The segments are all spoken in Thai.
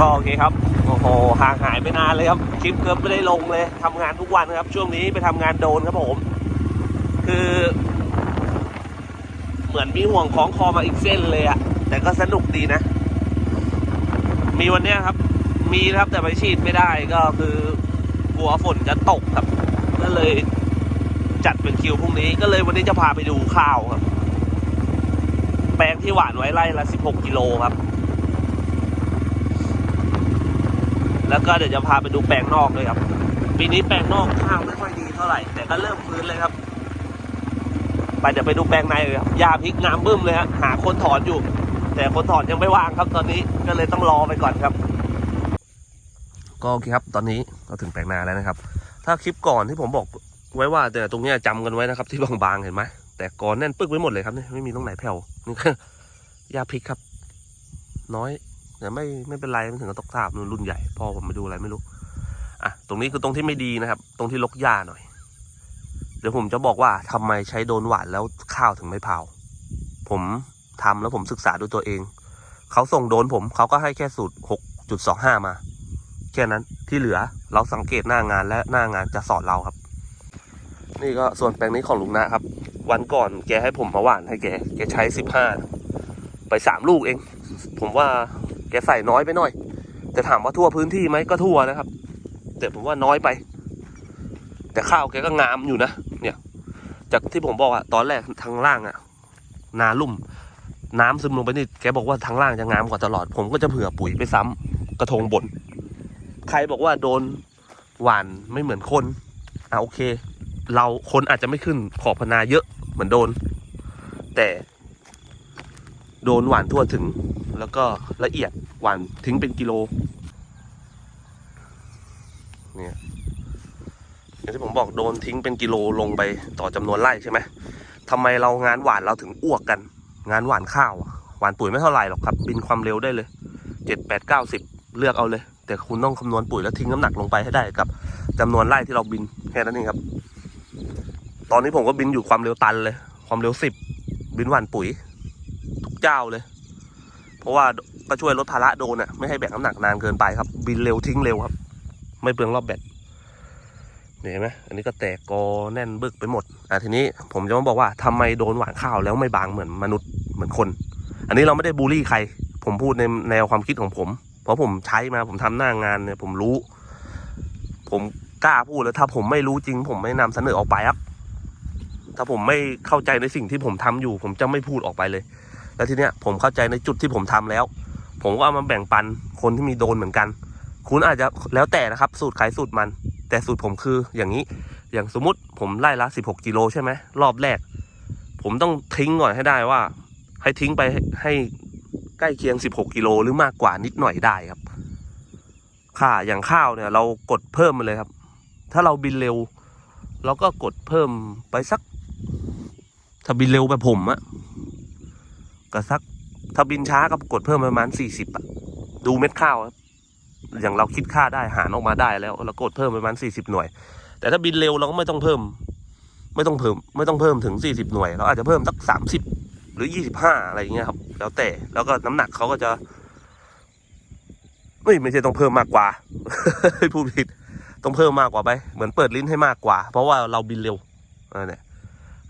ก็โอเคครับโอ้โหห่างหายไปนานเลยครับคลิปเกือบไม่ได้ลงเลยทำงานทุกวันครับ ช่วงนี้ไปทำงานโดนครับผม คือ เหมือนมีห่วงของคอมาอีกเส้นเลยอะแต่ก็สนุกดีนะ มีวันเนี้ยครับ มีนะครับแต่ไปฉีดไม่ได้ก็คือกลัวฝนจะตกครับ ก็เลยจัดเป็นคิวพรุ่งนี้ก็เลยวันนี้จะพาไปดูข้าวครับ แปลงที่หวานไว้ไร่ละ 16 กิโลครับ แล้วก็เดี๋ยวจะพาไปดูแปลงนอกด้วยครับ ปีนี้แปลงนอกข้าวไม่ค่อยดีเท่าไหร่ แต่ก็เริ่มฟื้นเลยครับ ไปเดี๋ยวไปดูแปลงในเลยครับยาพริกงามบึ้มเลยฮะหาคนถอนอยู่ แต่คนถอนยังไม่ว่างครับตอนนี้ก็เลยต้องรอไปก่อนครับ ก็โอเคครับ ตอนนี้เราถึงแปลงนาแล้วนะครับ ถ้าคลิปก่อนที่ผมบอกไว้ว่าแต่ตรงนี้ยจำกันไว้นะครับ ที่บางๆเห็นไหมแต่ก่อนแน่นปึกไว้หมดเลยครับไม่มีตรงไหนแผ่วนี่ก็ยาพริกครับ น้อย แต่ไม่ไม่เป็นไรมันถึงกับตกทาบนู่นรุ่นใหญ่พ่อผมไปดูอะไรไม่รู้อะตรงนี้คือตรงที่ไม่ดีนะครับ ตรงที่ลกหญ้าหน่อย เดี๋ยวผมจะบอกว่าทำไมใช้โดนหวานแล้วข้าวถึงไม่เผาผมทำแล้วผมศึกษาด้วยตัวเอง เขาส่งโดนผมเขาก็ให้แค่สูตรหกจุดสองห้ามา แค่นั้นที่เหลือเราสังเกตหน้างานและหน้างานจะสอนเราครับ นี่ก็ส่วนแปลงนี้ของลุงนะครับ วันก่อนแกให้ผมมาหว่านให้แก แกใช้สิบห้าไปสามลูกเอง ผมว่า แกใส่น้อยไปหน่อย แต่ถามว่าทั่วพื้นที่ไหมก็ทั่วนะครับ แต่ผมว่าน้อยไป แต่ข้าวแกก็งามอยู่นะ เนี่ย จากที่ผมบอกอะตอนแรกทางล่างอะนาลุ่ม น้ำซึมลงไปนี่แกบอกว่าทางล่างจะงามกว่าตลอด ผมก็จะเผื่อปุ๋ยไปซ้ำกระทงบน ใครบอกว่าโดนหวานไม่เหมือนคนอะโอเค เราคนอาจจะไม่ขึ้นขอบพนาเยอะเหมือนโดน แต่ โดนหวานทั่วถึง แล้วก็ละเอียดหวานทิ้งเป็นกิโลเนี่ยอย่างที่ผมบอกโดนทิ้งเป็นกิโลลงไปต่อจำนวนไร่ใช่ไหมทำไมเรางานหวานเราถึงอ้วกกัน งานหวานข้าวหวานปุ๋ยไม่เท่าไหร่หรอกครับ บินความเร็วได้เลยเจ็ดแปดเก้าสิบเลือกเอาเลย แต่คุณต้องคำนวณปุ๋ยแล้วทิ้งน้ำหนักลงไปให้ได้กับจำนวนไร่ที่เราบินแค่นั้นเองครับ ตอนนี้ผมก็บินอยู่ความเร็วตันเลย ความเร็วสิบบินหวานปุ๋ย เจ้าเลย เพราะว่าก็ช่วยลดภาระโดนอะ ไม่ให้แบกน้ำหนักนานเกินไปครับ บินเร็วทิ้งเร็วครับ ไม่เปลืองรอบแบตเห็นไหมอันนี้ก็แตกกอแน่นบึกไปหมดอะทีนี้ผมจะมาบอกว่าทำไมโดนหวานข้าวแล้วไม่บางเหมือนมนุษย์เหมือนคน อันนี้เราไม่ได้บูลลี่ใคร ผมพูดในแนวความคิดของผม เพราะผมใช้มาผมทำหน้างานเนี่ยผมรู้ ผมกล้าพูดแล้วถ้าผมไม่รู้จริง ผมไม่นำเสนอออกไปครับ ถ้าผมไม่เข้าใจในสิ่งที่ผมทำอยู่ ผมจะไม่พูดออกไปเลย แล้วทีเนี้ยผมเข้าใจในจุดที่ผมทำแล้ว ผมก็เอามาแบ่งปันคนที่มีโดนเหมือนกัน คุณอาจจะแล้วแต่นะครับ สูตรใครสูตรมัน แต่สูตรผมคืออย่างนี้ อย่างสมมติผมไล่ละสิบหกกิโลใช่ไหมรอบแรก ผมต้องทิ้งก่อนให้ได้ว่า ให้ทิ้งไปให้ใหใกล้เคียงสิบหกกิโลหรือมากกว่านิดหน่อยได้ครับ ค่าอย่างข้าวเนี่ยเรากดเพิ่มมาเลยครับ ถ้าเราบินเร็ว เราก็กดเพิ่มไปสัก ถ้าบินเร็วแบบผมอะ สักถ้าบินช้าก็กดเพิ่มประมาณสี่สิบอะดูเม็ดข้าวครับอย่างเราคิดค่าได้หารออกมาได้แล้วเรากดเพิ่มประมาณสี่สิบหน่วย แต่ถ้าบินเร็วเราก็ไม่ต้องเพิ่ม ไม่ต้องเพิ่ม ไม่ต้องเพิ่มถึงสี่สิบหน่วยเราอาจจะเพิ่มสักสามสิบหรือยี่สิบห้าอะไรอย่างเงี้ยครับ แล้วแต่แล้วก็น้ำหนักเขาก็จะไม่ไม่ใช่ต้องเพิ่มมากกว่าพูดผิดต้องเพิ่มมากกว่าไป เหมือนเปิดลิ้นให้มากกว่า เพราะว่าเราบินเร็วนั่นแหละ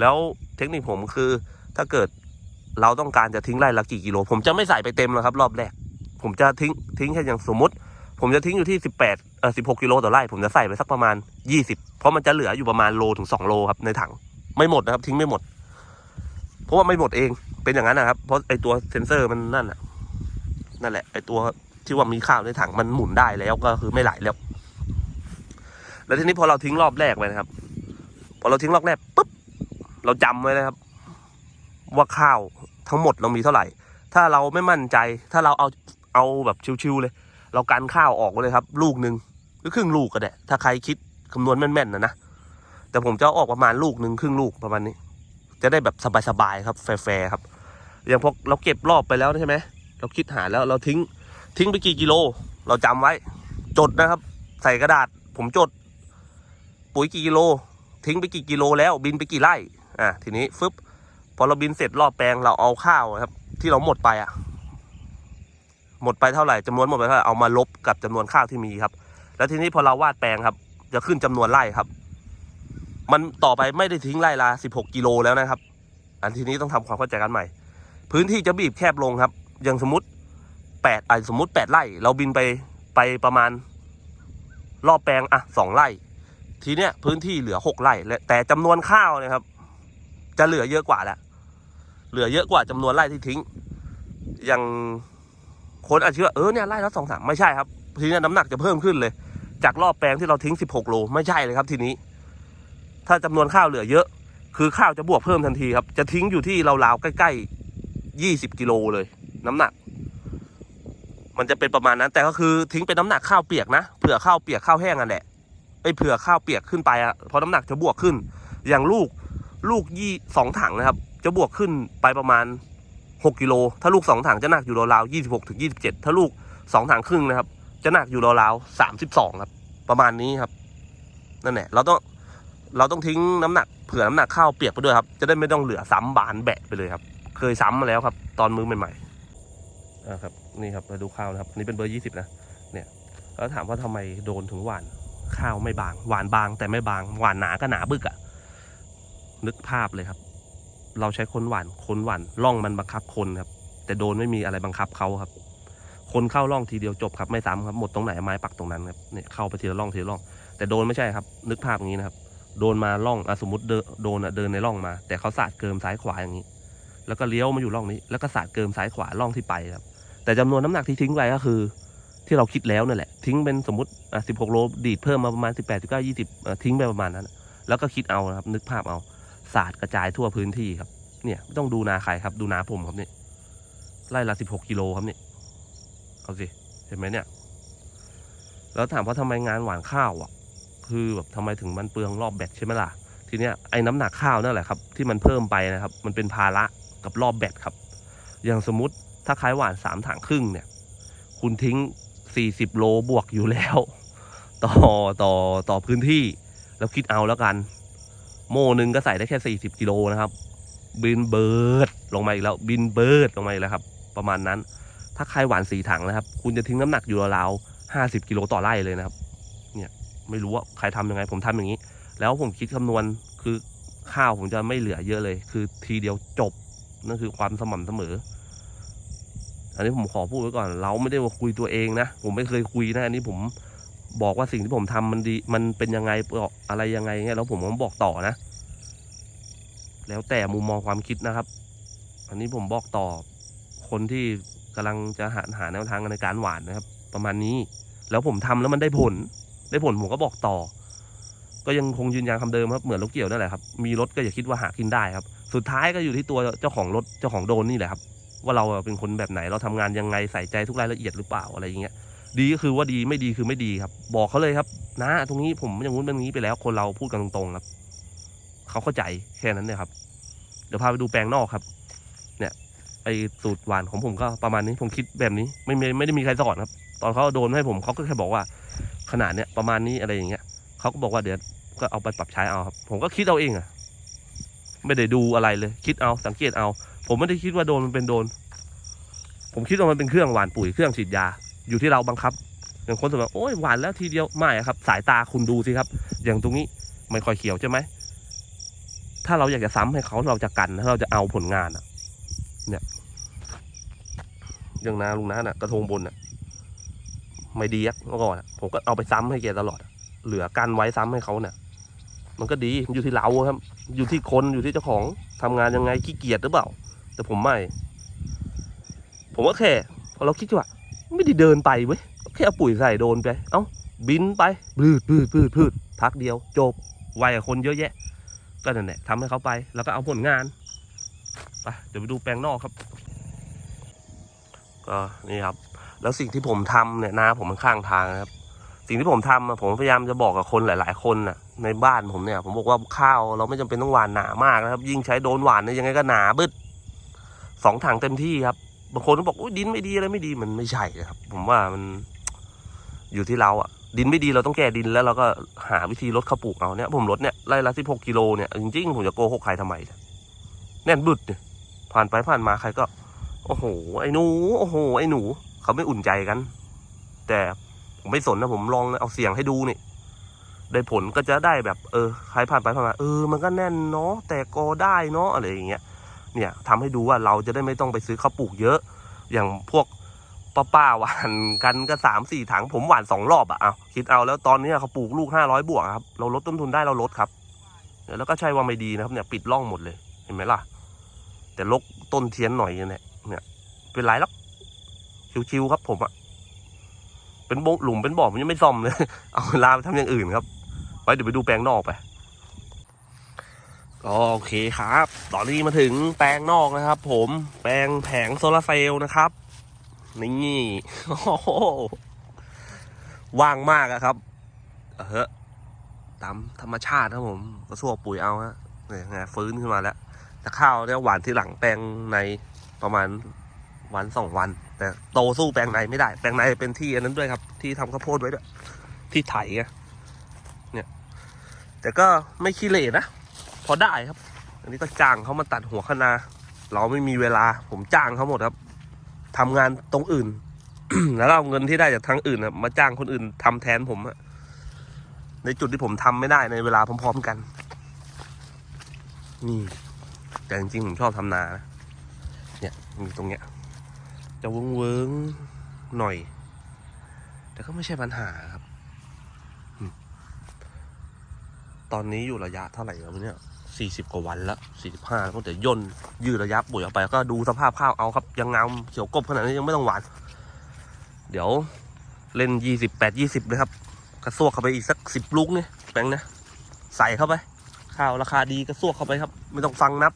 แล้วเทคนิคผมคือถ้าเกิด เราต้องการจะทิ้งไร่ละกี่กิโล ผมจะไม่ใส่ไปเต็มแล้วครับ รอบแรก ผมจะทิ้งทิ้งแค่อย่างสมมติ ผมจะทิ้งอยู่ที่สิบแปดเอ่อสิบหกกิโลต่อไร่ ผมจะใส่ไปสักประมาณยี่สิบเพราะมันจะเหลืออยู่ประมาณโลถึงสองโลครับในถัง ไม่หมดนะครับ ทิ้งไม่หมด เพราะว่าไม่หมดเอง เป็นอย่างนั้นนะครับ เพราะไอตัวเซนเซอร์มันนั่นน่ะนั่นแหละ ไอตัวที่ว่ามีข้าวในถังมันหมุนได้แล้วก็คือไม่ไหลแล้ว แล้วทีนี้พอเราทิ้งรอบแรกไปนะครับ พอเราทิ้งรอบแรกปุ๊บ เราจำไว้นะครับ ว่าข้าวทั้งหมดเรามีเท่าไหร่ ถ้าเราไม่มั่นใจ ถ้าเราเอาเอาแบบชิวๆเลย เรากันข้าวออกไว้เลยครับ ลูกหนึ่งหรือครึ่งลูกก็ได้ถ้าใครคิดคำนวณแม่นๆนะนะแต่ผมจะออกประมาณลูกหนึ่งครึ่งลูกประมาณนี้ จะได้แบบสบายๆครับ แฟร์ๆครับ อย่างพอเราเก็บรอบไปแล้วใช่ไหมเราคิดหาแล้วเราทิ้งทิ้งไปกี่กิโล เราจำไว้ จดนะครับ ใส่กระดาษ ผมจด ปุ๋ยกี่กิโล ทิ้งไปกี่กิโลแล้ว บินไปกี่ไร่อะทีนี้ฟึบ อเราบินเสร็จรอบแปลงเราเอาข้าวครับ ที่เราหมดไปอะหมดไปเท่าไหร่จำนวนหมดไปเท่าไหร่เอามาลบกับจำนวนข้าวที่มีครับ แล้วทีนี้พอเราวาดแปลงครับ จะขึ้นจำนวนไร่ครับ มันต่อไปไม่ได้ทิ้งไร่ละ16กิโลแล้วนะครับ อันทีนี้ต้องทำความเข้าใจกันใหม่ พื้นที่จะบีบแคบลงครับ อย่างสมมติ8อะสมมติ8ไร่ เราบินไปไปประมาณ รอบแปลงอะสองไร่ ทีเนี้ยพื้นที่เหลือ6ไร่แต่จำนวนข้าวเนะครับ จะเหลือเยอะกว่าแล้ว เหลือเยอะกว่าจำนวนไร่ที่ทิ้ง อย่างคนอาจจะคิดว่าเออเนี่ยไร่ละสองสามไม่ใช่ครับ ทีนี้น้ำหนักจะเพิ่มขึ้นเลย จากรอบแปลงที่เราทิ้ง16โลไม่ใช่เลยครับทีนี้ ถ้าจำนวนข้าวเหลือเยอะ คือข้าวจะบวกเพิ่มทันทีครับ จะทิ้งอยู่ที่เราวใกล้ๆ20กิโลเลย น้ำหนัก มันจะเป็นประมาณนั้น แต่ก็คือทิ้งเป็นน้ำหนักข้าวเปียกนะเผื่อข้าวเปียกข้าวแห้งอันแหละไอ้เผื่อข้าวเปียกขึ้นไปอะเพราะน้ำหนักจะบวกขึ้น อย่างลูกลูกยี่สองถังนะครับ จะบวกขึ้นไปประมาณ 6กิโล ถ้าลูก 2 ถังจะหนักอยู่ราวๆ26ถึง27 ถ้าลูก 2 ถังครึ่งนะครับ จะหนักอยู่ราวๆ32ครับ ประมาณนี้ครับ นั่นแหละ เราต้อง เราต้องทิ้งน้ำหนัก เผื่อน้ำหนักข้าวเปียกไปด้วยครับ จะได้ไม่ต้องเหลือซ้ำบานแบะไปเลยครับ เคยซ้ำมาแล้วครับ ตอนมือใหม่ๆอ่าครับ นี่ครับมาดูข้าวนะครับนนี้เป็นเบอร์ 20 นะ เนี่ยแล้วถามว่าทำไมโดนถึงหวาน ข้าวไม่บาง หวานบางแต่ไม่บาง หวานหนาก็หนาบึกอะนึกภาพเลยครับ เราใช้คนหวานคนหวานล่องมันบังคับคนครับ แต่โดนไม่มีอะไรบังคับเขาครับ คนเข้าร่องทีเดียวจบครับไม่ซ้ำครับหมดตรงไหนไม้ปักตรงนั้นครับเนี่ยเข้าไปทีละร่องทีละร่อง แต่โดนไม่ใช่ครับ นึกภาพอย่างนี้นะครับ โดนมาร่องอสมมติเดินโดนเดินในร่องมา แต่เขาสาดเกิมซ้ายขวาอย่างนี้ แล้วก็เลี้ยวมาอยู่ร่องนี้ แล้วก็สาดเกิมซ้ายขวาร่องที่ไปครับ แต่จำนวนน้ำหนักที่ทิ้งไปก็คือ ที่เราคิดแล้วนั่นแหละ ทิ้งเป็นสมมติอะ16โลดีดเพิ่มมาประมาณ18 19 20อะทิ้งไปประมาณนั้น แล้วก็คิดเอานะครับ นึกภาพเอา สาดกระจายทั่วพื้นที่ครับ เนี่ยไม่ต้องดูนาใครครับ ดูนาผมครับเนี่ยไร่ละ16กิโลครับเนี่ยเอาสิเห็นไหมเนี่ย แล้วถามว่าทำไมงานหวานข้าวอะ คือแบบทำไมถึงมันเปลืองรอบแบตใช่ไหมล่ะทีเนี้ยไอ้น้ำหนักข้าวนั่นแหละครับ ที่มันเพิ่มไปนะครับ มันเป็นภาระกับรอบแบตครับ อย่างสมมติถ้าคล้ายหวานสามถังครึ่งเนี่ย คุณทิ้ง40โลบวกอยู่แล้ว ต่อต่อต่อพื้นที่ แล้วคิดเอาแล้วกัน โม่หนึ่งก็ใส่ได้แค่ 40กิโลนะครับ บินเบิร์ดลงมาอีกแล้ว บินเบิร์ดลงมาอีกแล้วครับ ประมาณนั้น ถ้าใครหวานสีถังนะครับ คุณจะทิ้งน้ำหนักอยู่ราวๆ50กิโลต่อไร่เลยนะครับ เนี่ยไม่รู้ว่าใครทำยังไงผมทำอย่างนี้ แล้วผมคิดคำนวณคือข้าวผมจะไม่เหลือเยอะเลย คือทีเดียวจบนั่นคือความสม่ำเสมอ อันนี้ผมขอพูดไว้ก่อน เราไม่ได้มาคุยตัวเองนะ ผมไม่เคยคุยนะ อันนี้ผม บอกว่าสิ่งที่ผมทำมันดี มันเป็นยังไงบอกอะไรยังไงเงี้ยแล้วผมก็บอกต่อนะ แล้วแต่มุมมองความคิดนะครับ อันนี้ผมบอกต่อคนที่กำลังจะหาหาแนวทางในการหวานนะครับ ประมาณนี้ แล้วผมทำแล้วมันได้ผล ได้ผลผมก็บอกต่อ ก็ยังคงยืนยันคำเดิมครับเหมือนรถเกี่ยวนั่นแหละครับมีรถก็อย่าคิดว่าหากินได้ครับ สุดท้ายก็อยู่ที่ตัวเจ้าของรถเจ้าของโดนนี่แหละครับ ว่าเราเป็นคนแบบไหนเราทำงานยังไงใส่ใจทุกรายละเอียดหรือเปล่าอะไรอย่างเงี้ย ดีก็คือว่าดีไม่ดีคือไม่ดีครับ บอกเขาเลยครับนะตรงนี้ผมอย่างงู้นเป็นอย่างนี้ไปแล้ว คนเราพูดกันตรงๆครับเขาเข้าใจแค่นั้นเนี่ยครับ เดี๋ยวพาไปดูแปลงนอกครับ เนี่ยไอสูตรหวานของผมก็ประมาณนี้ผมคิดแบบนี้ ไม่ไม่ไม่ได้มีใครสอนครับ ตอนเขาโดนให้ผมเขาก็แค่บอกว่า ขนาดเนี้ยประมาณนี้อะไรอย่างเงี้ยเขาก็บอกว่าเดี๋ยวก็เอาไปปรับใช้เอาครับ ผมก็คิดเอาเองอะไม่ได้ดูอะไรเลย คิดเอาสังเกตเอา ผมไม่ได้คิดว่าโดนมันเป็นโดน ผมคิดว่ามันเป็นเครื่องหวานปุ๋ยเครื่องฉีดยา อยู่ที่เราบังคับ อย่างคนสมมติโอ้ยหวานแล้วทีเดียวไม่ครับ สายตาคุณดูสิครับ อย่างตรงนี้ไม่ค่อยเขียวใช่ไหมถ้าเราอยากจะซ้ำให้เขาเราจะกันถ้าเราจะเอาผลงานอะเนี่ยอย่างนาลุงน้าน่ะกระทงบนน่ะ ไม่ดีอะเมื่อก่อนผมก็เอาไปซ้ำให้แกตลอด เหลือกันไว้ซ้ำให้เขาเนี่ยมันก็ดีอยู่ที่เราครับ อยู่ที่คนอยู่ที่เจ้าของทำงานยังไงขี้เกียจหรือเปล่า แต่ผมไม่ ผมก็แค่พอเราคิดว่า ไม่ได้เดินไปเว้ยแค่เอาปุ๋ยใส่โดนไป เอ้าบินไปพืดพืดพืดพืดพักเดียว จบไวกับคนเยอะแยะ ก็นั่นแหละทำให้เขาไป แล้วก็เอาผลงานไปเดี๋ยวไปดูแปลงนอกครับก็นี่ครับ แล้วสิ่งที่ผมทำเนี่ยนาผมมันข้างทางนะครับ สิ่งที่ผมทำผมพยายามจะบอกกับคนหลาย ๆ คนน่ะในบ้านผมเนี่ย ผมบอกว่าข้าวเราไม่จำเป็นต้องหวานหนามากนะครับ ยิ่งใช้โดนหวานเนี่ยยังไงก็หนาบึดสองถังเต็มที่ครับ บางคนก็บอกอุ้ยดินไม่ดีอะไรไม่ดีมันไม่ใช่นะครับ ผมว่ามันอยู่ที่เราอะดินไม่ดีเราต้องแก้ดินแล้วเราก็หาวิธีลดข้าวปลูกเอาเนี่ยผมลดเนี่ยไร่ละสิบหกกิโลเนี่ยจริงๆผมจะโกหกใครทำไมเนี่ยแน่นบึดเนี่ยผ่านไปผ่านมาใครก็ โอ้โห ไอ้หนู โอ้โห ไอ้หนู เขาไม่อุ่นใจกัน แต่ผมไม่สนนะผมลองเอาเสียงให้ดูนี่ได้ผลก็จะได้แบบ เออใครผ่านไปผ่านมาเออมันก็แน่นเนาะแต่ก็ได้เนาะอะไรอย่างเงี้ย เนี่ยทำให้ดูว่าเราจะได้ไม่ต้องไปซื้อข้าวปลูกเยอะ อย่างพวกป้าป้าๆหวานกันก็สามสี่ถังผมหวานสองรอบอะเอาคิดเอาแล้วตอนนี้เขาปลูกลูกห้าร้อยบวกครับ เราลดต้นทุนได้เราลดครับแล้วก็ใช่ว่าไม่ดีนะครับเนี่ยปิดร่องหมดเลยเห็นไหมล่ะ แต่ลกต้นเทียนหน่อยเนี่ยเนี่ยเป็นไรหรอกชิวๆครับผมอะเป็นบงหลุมเป็นบ่อผมยังไม่ซ่อมเลยเอาเวลาไปทำอย่างอื่นครับไว้เดี๋ยวไปดูแปลงนอกไป ก็โอเคครับ ตอนนี้มาถึงแปลงนอกนะครับ ผมแปลงแผงโซลาเซลล์นะครับ นี่โอ้โหว่างมากอะครับเฮ้อตามธรรมชาติครับผมก็สวกปุ๋ยเอาฮะเนี่ยไงฟื้นขึ้นมาแล้วแต่ข้าวเนี่ยหวานที่หลังแปลงในประมาณวันสองวัน แต่โตสู้แปลงในไม่ได้ แปลงในเป็นที่อันนั้นด้วยครับ ที่ทำข้าวโพดไว้ด้วยที่ไถไงเนี่ย แต่ก็ไม่ขี้เหร่นะ พอได้ครับ อันนี้ก็จ้างเขามาตัดหัวคะนา เราไม่มีเวลา ผมจ้างเขาหมดครับทำงานตรงอื่น แล้วเอาเงินที่ได้จากทางอื่นมาจ้างคนอื่นทำแทนผมอะในจุดที่ผมทำไม่ได้ในเวลาพร้อมๆกัน นี่ แต่จริงๆผมชอบทำนานะเนี่ยมีตรงเนี้ย จะเวิ้งเวิงๆหน่อย แต่ก็ไม่ใช่ปัญหาครับตอนนี้อยู่ระยะเท่าไหร่แล้วเนี่ย สี่สิบกว่าวันแล้วสี่สิบห้าตั้งแต่ย่นยืดระยะปุ๋ยออกไปก็ดูสภาพข้าวเอาครับ ยังงามเขียวกบขนาดนี้ยังไม่ต้องหวาน เดี๋ยวเล่นยี่สิบแปดยี่สิบเลยครับ กระซวกเข้าไปอีกสักสิบลูกเนี่ยแปลงนะใส่เข้าไป ข้าวราคาดีก็ซวกเข้าไปครับ ไม่ต้องฟังนับ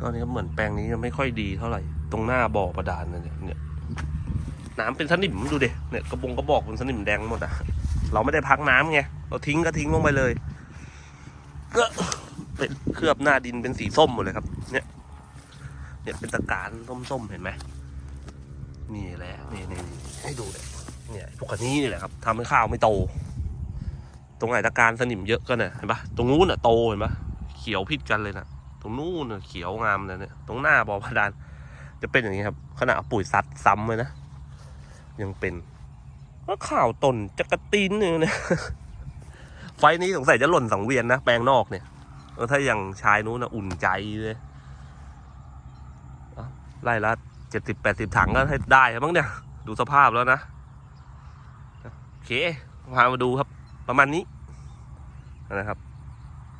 ก็นี่ก็เหมือนแปลงนี้จะไม่ค่อยดีเท่าไหร่ ตรงหน้าบ่อประดานนะเนี่ยเนี่ยน้ำเป็นสนิมดูเดิเนี่ยกระบงกระบอกเป็นสนิมแดงหมดอะ เราไม่ได้พักน้ำไง เราทิ้งก็ทิ้งลงไปเลยก็เป็นเคลือบหน้าดินเป็นสีส้มหมดเลยครับ เนี่ย เนี่ยเป็นตะการส้มๆเห็นไหมนี่แหละนี่นี่ให้ดูเลยเนี่ยพวกนี้นี่แหละครับทำให้ข้าวไม่โต ตรงไหนตะการสนิมเยอะก็เนี่ยเห็นปะตรงนู้นอะโตเห็นปะเขียวพิดกันเลยนะตรงนู้นน่ะเขียวงามเลยเนี่ย ตรงหน้าบ่อพดาน จะเป็นอย่างนี้ครับขณะเอาปุ๋ยซัดซ้ำเลยนะยังเป็น ว่าข่าวตนจักรตีนเนี่ยนะไฟนี้สงสัยจะหล่นสังเวียนนะแปลงนอกเนี่ยเออถ้าอย่างชายนู้นนะอุ่นใจเลยไล่ละเจ็ดสิบแปดสิบถังก็ให้ได้แล้วมั้งเนี่ย ดูสภาพแล้วนะโอเคพามาดูครับ ประมาณนี้นะครับ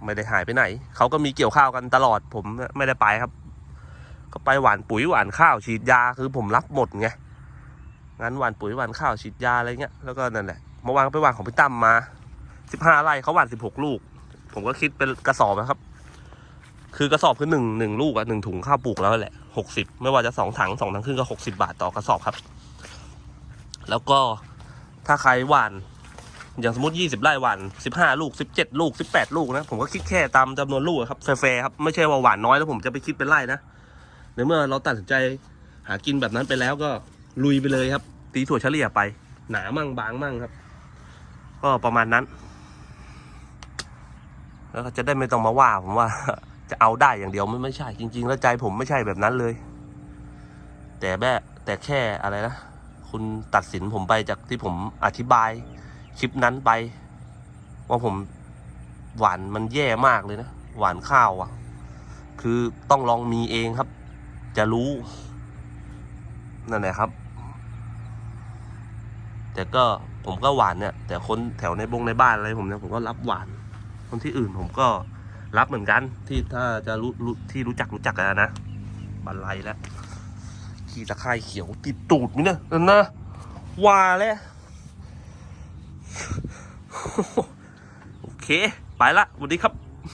ไม่ได้หายไปไหน เขาก็มีเกี่ยวข้าวกันตลอดผมไม่ได้ไปครับ ก็ไปหวานปุ๋ยหวานข้าวฉีดยาคือผมรับหมดไง งั้นหว่านปุ๋ยหว่านข้าวฉีดยาอะไรเงี้ยแล้วก็นั่นแหละเมื่อวานไปวานของพี่ตั้มมาสิบห้าไร่เขาหว่านสิบหกลูก ผมก็คิดเป็นกระสอบนะครับ คือกระสอบคือหนึ่งหนึ่งลูกอะหนึ่งถุงข้าวปลูกแล้วแหละหกสิบไม่ว่าจะสองถังสองถังครึ่งก็หกสิบาทต่อกระสอบครับ แล้วก็ถ้าใครหว่านอย่างสมมติ 20 ไร่หวาน 15 ลูก 17 ลูก 18 ลูกนะ ผมก็คิดแค่ตามจำนวนลูกอะครับแฟร์ครับ ไม่ใช่ว่าหวานน้อยแล้วผมจะไปคิดเป็นไร่นะ ในเมื่อเราตัดสินใจหากินแบบนั้นไปแล้วก็ ลุยไปเลยครับ ตีถั่วเฉลี่ยไป หนามั่งบางมั่งครับ ก็ประมาณนั้น แล้วก็จะได้ไม่ต้องมาว่าผมว่า จะเอาได้อย่างเดียวมันไม่ใช่ จริง ๆ แล้วใจผมไม่ใช่แบบนั้นเลย แต่แม่แต่แค่อะไรนะคุณตัดสินผมไปจากที่ผมอธิบายคลิปนั้นไป ว่าผมหวานมันแย่มากเลยนะหวานข้าวอะ่ะ คือต้องลองมีเองครับ จะรู้ นั่นแหละครับ แต่ก็ผมก็หวานเนี่ย แต่คนแถวในบงในบ้านอะไรผมเนี่ยผมก็รับหวาน คนที่อื่นผมก็รับเหมือนกัน ที่ถ้าจะรู้รู้ที่รู้จักรู้จักกันนะบันไลแล้วขี่ตะไคร่เขียวติดตูดนี่นะนั่นนะว่าแล้วโอเค ไปละสวัสดีครับ